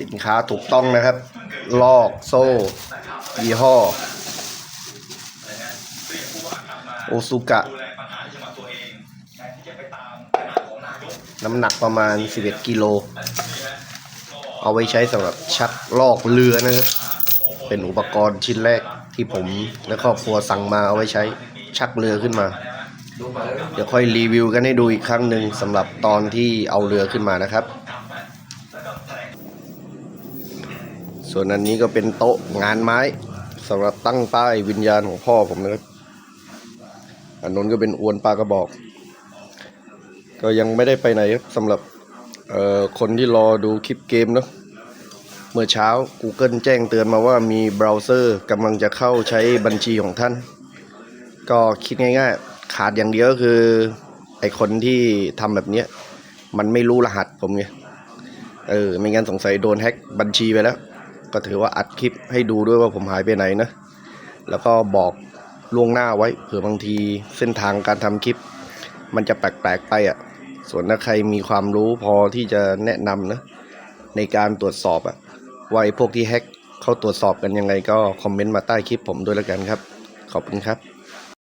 สินค้าถูกต้องนะครับ ลอกโซ่ ยี่ห้อ โอซุกะ น้ำหนักประมาณ 11 กิโล เอาไว้ใช้สำหรับชักลอกเรือนะครับ เป็นอุปกรณ์ชิ้นแรกที่ผมและครอบครัวสั่งมาเอาไว้ใช้ชักเรือขึ้นมา เดี๋ยวค่อยรีวิวกันให้ดูอีกครั้งหนึ่งสำหรับตอนที่เอาเรือขึ้นมานะครับ ส่วนอันนี้ก็เป็นโต๊ะงานไม้สำหรับตั้งป้ายวิญญาณของพ่อผมนะครับอันนู้นก็เป็นอวนปลากระบอก ก็ยังไม่ได้ไปไหนครับสำหรับคนที่รอดูคลิปเกมเนาะเมื่อเช้า Google แจ้งเตือนมาว่ามีเบราว์เซอร์กำลังจะเข้าใช้บัญชีของท่าน ก็คิดง่ายๆ ขาดอย่างเดียวก็คือ ไอคนที่ทำแบบนี้มันไม่รู้รหัสผมไงเออ ไม่งั้นสงสัยโดนแฮ็กบัญชีไปแล้ว ก็ถือว่าอัดคลิปให้ดูด้วยว่าผมหายไปไหนนะ แล้วก็บอกล่วงหน้าไว้เผื่อบางทีเส้นทางการทำคลิป มันจะแปลกๆไปอะ ส่วนถ้าใครมีความรู้พอที่จะแนะนำนะในการตรวจสอบอะว่าไอ้พวกที่แฮ็กเขาตรวจสอบกันยังไงก็คอมเมนต์มาใต้คลิปผมด้วยแล้วกันครับ ขอบคุณครับ